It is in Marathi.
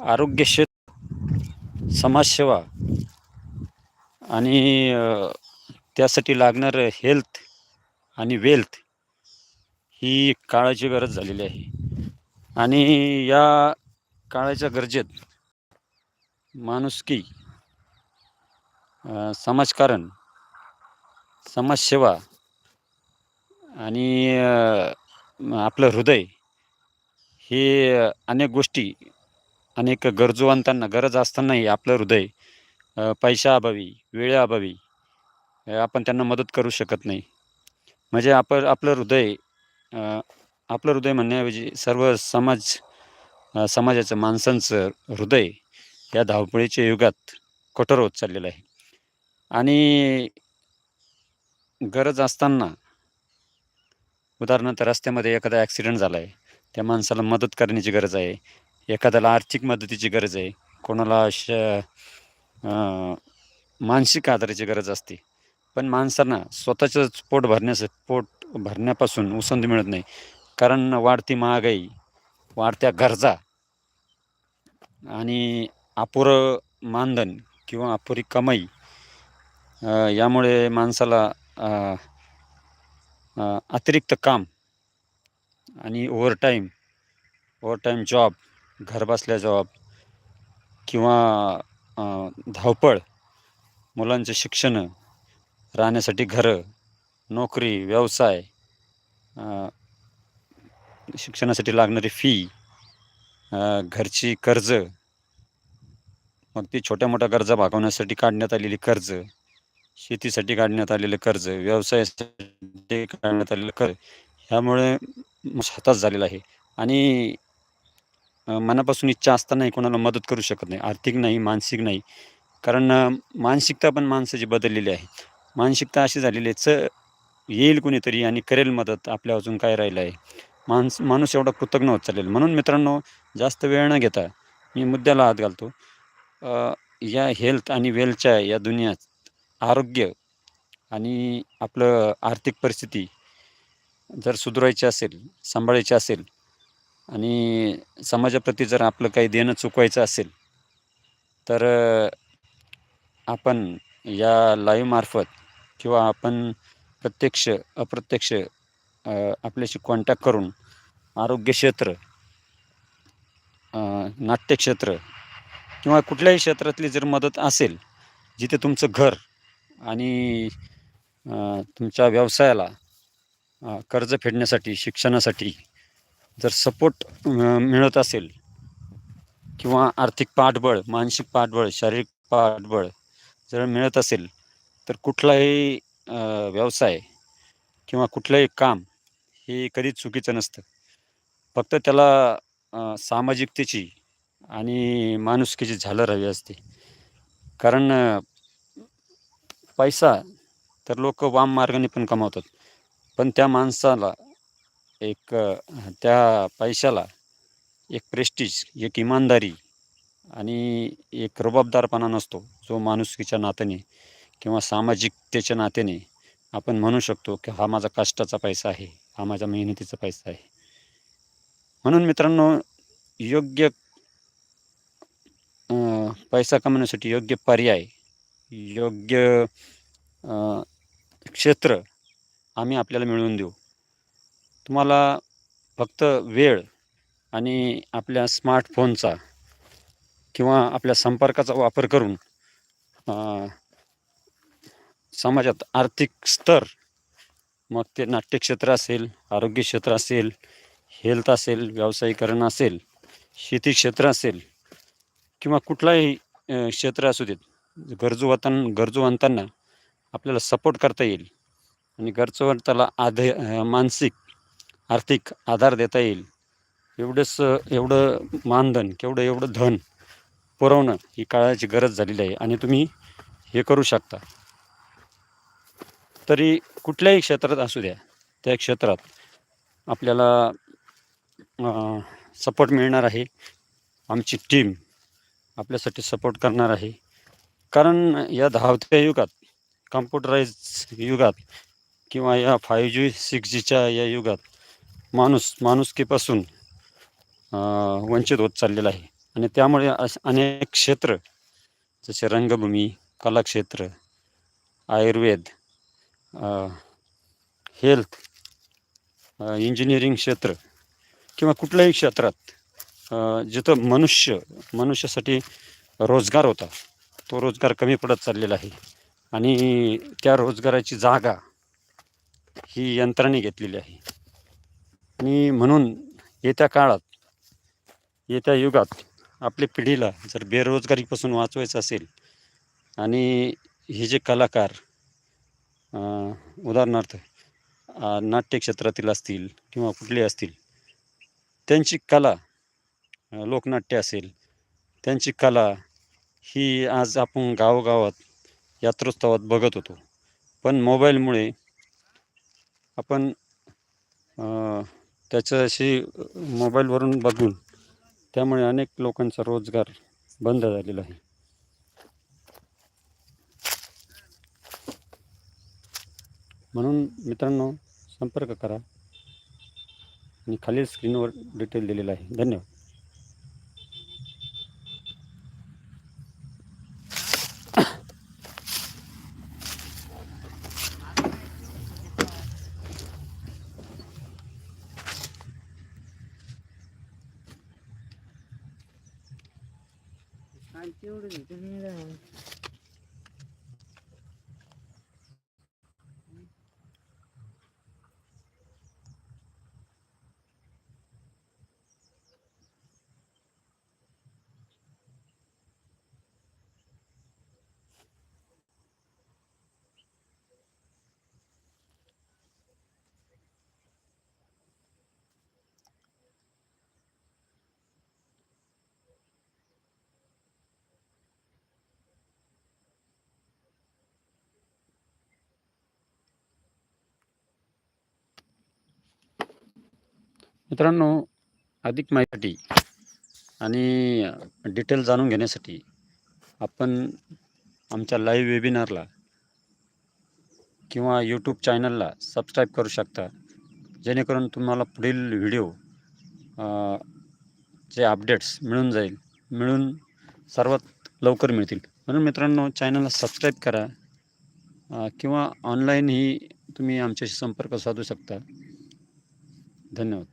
आरोग्य क्षेत्र समाजसेवा आणि त्यासाठी लागणारं हेल्थ आणि वेल्थ ही काळाची गरज झालेली आहे. आणि या काळाच्या गरजेत माणुसकी समाजकारण समाजसेवा आणि आपलं हृदय हे अनेक गोष्टी अनेक गरजूवंतांना गरज असतानाही आपलं हृदय पैशाअभावी वेळेअभावी आपण त्यांना मदत करू शकत नाही. म्हणजे आपण आपलं हृदय आपलं हृदय म्हणण्याऐवजी सर्व समाज समाजाचं माणसांचं हृदय या धावपळीच्या युगात कठोर होत चाललेलं आहे. आणि गरज असताना उदाहरणार्थ रस्त्यामध्ये एखादा ॲक्सिडेंट झाला आहे त्या माणसाला मदत करण्याची गरज आहे. एखाद्याला आर्थिक मदतीची गरज आहे कोणाला श मानसिक आधाराची गरज असते. पण माणसांना स्वतःचंच पोट भरण्यास पोट भरण्यापासून उसंत मिळत नाही. कारण वाढती महागाई वाढत्या गरजा आणि अपुरं मानधन किंवा अपुरी कमाई यामुळे माणसाला अतिरिक्त काम आणि ओव्हरटाईम ओव्हरटाईम जॉब घरबसल्या जॉब किंवा धावपळ मुलांचे शिक्षणं राहण्यासाठी घरं नोकरी व्यवसाय शिक्षणासाठी लागणारी फी घरची कर्ज मग ती छोट्या मोठ्या गरजा भागवण्यासाठी काढण्यात आलेली कर्ज शेतीसाठी काढण्यात आलेलं कर्ज व्यवसायासाठी काढण्यात आलेलं कर्ज ह्यामुळे हताश झालेलं आहे. आणि मनापासून इच्छा असतानाही कोणाला मदत करू शकत नाही. आर्थिक नाही मानसिक नाही. कारण मानसिकता पण माणसाची बदललेली आहे. मानसिकता अशी झालेली आहे च येईल कुणीतरी आणि करेल मदत आपल्या अजून काय राहिलं आहे. माणस माणूस एवढा कृतज्ञ होत चालेल म्हणून मित्रांनो जास्त वेळ न घेता मी मुद्द्याला हात घालतो. या हेल्थ आणि वेल्थच्या या दुनियात आरोग्य आणि आपलं आर्थिक परिस्थिती जर सुधारायची असेल सांभाळायची असेल आणि समाजाप्रती जर आपलं काही देणं चुकवायचं असेल तर आपण या लाईव्हमार्फत किंवा आपण प्रत्यक्ष अप्रत्यक्ष आपल्याशी कॉन्टॅक्ट करून आरोग्य क्षेत्र नाट्यक्षेत्र किंवा कुठल्याही क्षेत्रातली जर मदत असेल जिथे तुमचं घर आणि तुमच्या व्यवसायाला कर्ज फेडण्यासाठी शिक्षणासाठी जर सपोर्ट मिळत असेल किंवा आर्थिक पाठबळ मानसिक पाठबळ शारीरिक पाठबळ जर मिळत असेल तर कुठलाही व्यवसाय किंवा कुठलंही काम हे कधीच चुकीचं नसतं. फक्त त्याला सामाजिकतेची आणि माणुसकीची झालर हवी असते. कारण पैसा तर लोक वाम मार्गाने पण कमावतात. पण त्या माणसाला एक त्या पैशाला एक प्रेस्टिज एक इमानदारी आणि एक रुबाबदारपणा नसतो जो माणुसकीच्या नात्याने किंवा सामाजिकतेच्या नात्याने आपण म्हणू शकतो की हा माझा कष्टाचा पैसा आहे हा माझ्या मेहनतीचा पैसा आहे. म्हणून मित्रांनो योग्य पैसा कमवण्यासाठी योग्य पर्याय योग्य क्षेत्र आम्ही आपल्याला मिळवून देऊ. तुम्हाला फक्त वेळ आणि आपल्या स्मार्टफोनचा किंवा आपल्या संपर्काचा वापर करून समाजात आर्थिक स्तर मग ते नाट्यक्षेत्र असेल आरोग्य क्षेत्र असेल हेल्थ असेल व्यावसायीकरण असेल शेती क्षेत्र असेल किंवा कुठलाही क्षेत्र असू देत गरजूवतां गरजूवंतांना आपल्याला सपोर्ट करता येईल आणि गरजूवंताला आधे मानसिक आर्थिक आधार देता येईल. एवढंच एवढं मानधन केवढं एवढं धन पुरवणं ही काळाची गरज झालेली आहे आणि तुम्ही हे करू शकता. तरी कुठल्याही क्षेत्रात असू द्या त्या क्षेत्रात आपल्याला सपोर्ट मिळणार आहे. आमची टीम आपल्यासाठी सपोर्ट करणार आहे. कारण या धावत्या युगात कम्प्युटराईज युगात किंवा या फाय जी सिक्स जीच्या या युगात माणूस माणुसकीपासून वंचित होत चाललेला आहे. आणि त्यामुळे अनेक क्षेत्र जसे रंगभूमी कलाक्षेत्र आयुर्वेद हेल्थ इंजिनिअरिंग क्षेत्र किंवा कुठल्याही क्षेत्रात जिथं मनुष्य मनुष्यासाठी रोजगार होता तो रोजगार कमी पडत चाललेला आहे. आणि त्या रोजगाराची जागा ही यंत्राने घेतलेली आहे. आणि म्हणून येत्या काळात येत्या युगात आपल्या पिढीला जर बेरोजगारीपासून वाचवायचं असेल आणि हे जे कलाकार उदाहरणार्थ नाट्यक्षेत्रातील नाट्य क्षेत्रातील असतील किंवा कुठले असतील त्यांची कला लोकनाट्य असेल त्यांची कला ही आज आपण गावोगावात यात्रोत्सवात बघत होतो. पण मोबाईलमुळे आपण त्याच्याशी मोबाईलवरून बघून त्यामुळे अनेक लोकांचा रोजगार बंद झालेला आहे. म्हणून मित्रांनो संपर्क करा. आणि खालील स्क्रीनवर डिटेल दिलेला आहे. धन्यवाद. कालची मित्रांनो अधिक माहितीसाठी आणि डिटेल जाणून घेण्यासाठी आपण आमच्या लाईव्ह वेबिनारला किंवा यूट्यूब चॅनलला सबस्क्राईब करू शकता. जेणेकरून तुम्हाला पुढील व्हिडिओ जे चे अपडेट्स मिळून जाईल मिळून सर्वात लवकर मिळतील. म्हणून मित्रांनो चॅनलला सबस्क्राईब करा किंवा ऑनलाईनही तुम्ही आमच्याशी संपर्क साधू शकता. धन्यवाद.